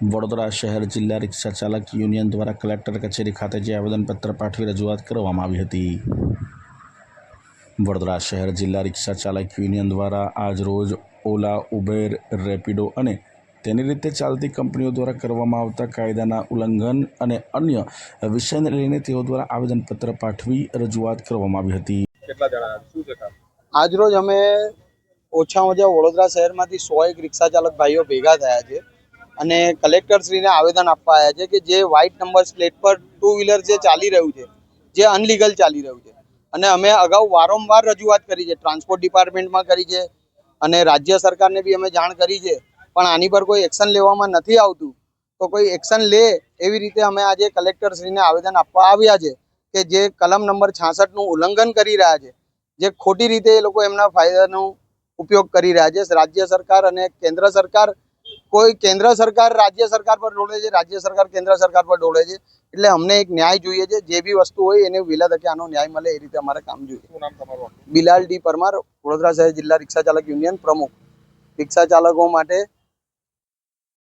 વડોદરા શહેર જિલ્લા રિક્ષા ચાલક યુનિયન દ્વારા કલેક્ટર કચેરી ખાતે જે આવેદનપત્ર પાઠવી રજૂઆત કરવામાં આવી હતી. વડોદરા શહેર જિલ્લા રિક્ષા ચાલક યુનિયન દ્વારા આજરોજ ઓલા ઉબેર રેપિડો અને તેની રીતે ચાલતી કંપનીઓ દ્વારા કરવામાં આવતા કાયદાના ઉલ્લંઘન અને અન્ય વિષયને લઈને તેઓ દ્વારા આવેદનપત્ર પાઠવી રજૂઆત કરવામાં આવી હતી. આજરોજ અમે ઓછામાં ઓછા વડોદરા શહેરમાંથી સો એક રિક્ષા ચાલક ભાઈઓ ભેગા થયા છે. અને કલેક્ટરશ્રીને આવેદન આપવા આવ્યા છે કે જે વ્હાઇટ નંબર પ્લેટ પર ટુ વ્હીલર જે ચાલી રહ્યું છે, જે અનલીગલ ચાલી રહ્યું છે. અને અમે અગાઉ વારંવાર રજૂઆત કરી છે ટ્રાન્સપોર્ટ ડિપાર્ટમેન્ટમાં કરી છે અને રાજ્ય સરકારને બી અમે જાણ કરી છે. પણ આની પર કોઈ એક્શન લેવામાં નથી આવતું. તો કોઈ એક્શન લે એવી રીતે અમે આજે કલેક્ટરશ્રીને આવેદન આપવા આવ્યા છે કે જે કલમ નંબર છાસઠનું ઉલ્લંઘન કરી રહ્યા છે. જે ખોટી રીતે એ લોકો એમના ફાયદાનો ઉપયોગ કરી રહ્યા છે. રાજ્ય સરકાર અને કેન્દ્ર સરકાર કોઈ કેન્દ્ર સરકાર રાજ્ય સરકાર પર દોડે છે રાજ્ય સરકાર કેન્દ્ર સરકાર પર ડોળે છે. એટલે અમને એક ન્યાય જોઈએ છે. જે બી વસ્તુ હોય એને વહેલા તકે આનો ન્યાય મળે એ રીતે અમારે કામ જોઈએ. બિલાલ ડી પરમાર વડોદરા શહેર જિલ્લા રિક્ષા ચાલક યુનિયન પ્રમુખ. રિક્ષા ચાલકો માટે